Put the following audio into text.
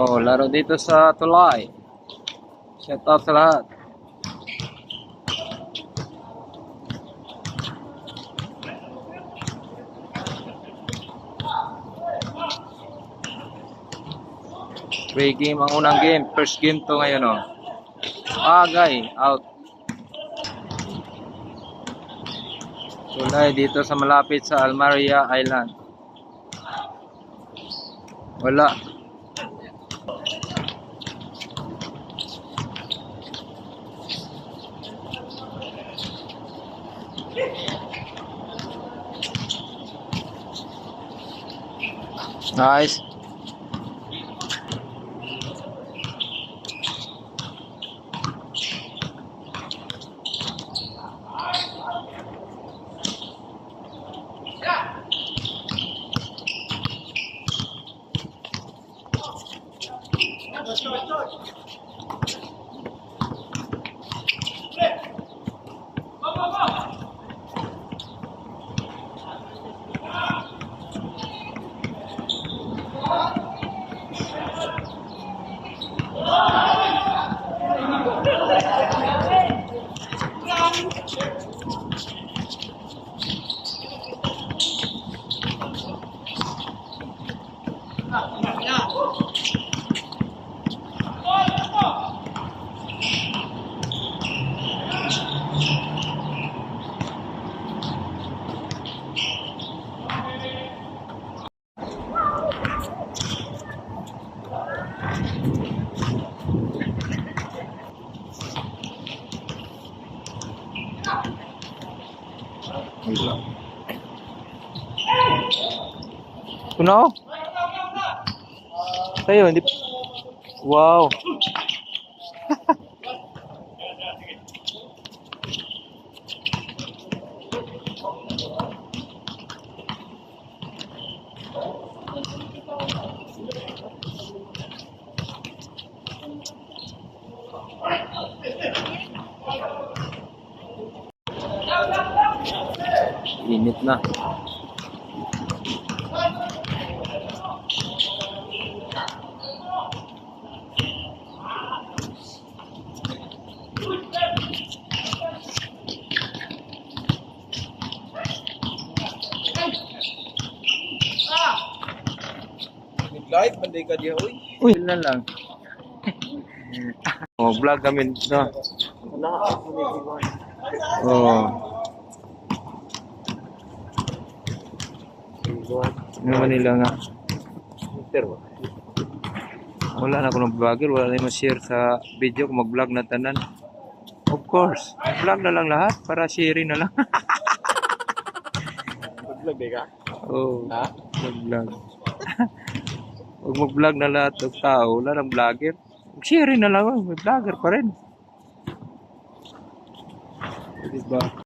Oh, laro dito sa Tulay. Shout out sa lahat. Three game ang unang game. First game to ngayon oh. Agay, out. Tulay dito sa malapit sa Almaria Island. Wala. Nice. 好，好，好。Wala. Kuno? Tayo, hindi... Wow! Init na. Live, banday ka diya, uy. Uy, na lang. oh, vlog kami no. Oh, Iwan. ano man nila nga. Wala na ako ng vlogger, wala na yung share sa video kung mag-vlog na tanan. Of course, vlog na lang lahat para share na lang. mag-vlog ka? oh, Ha? mag-vlog. Huwag mag-vlog na lahat ng tao, wala ng vlogger. Mag-share na lang, may vlogger pa rin. Diba?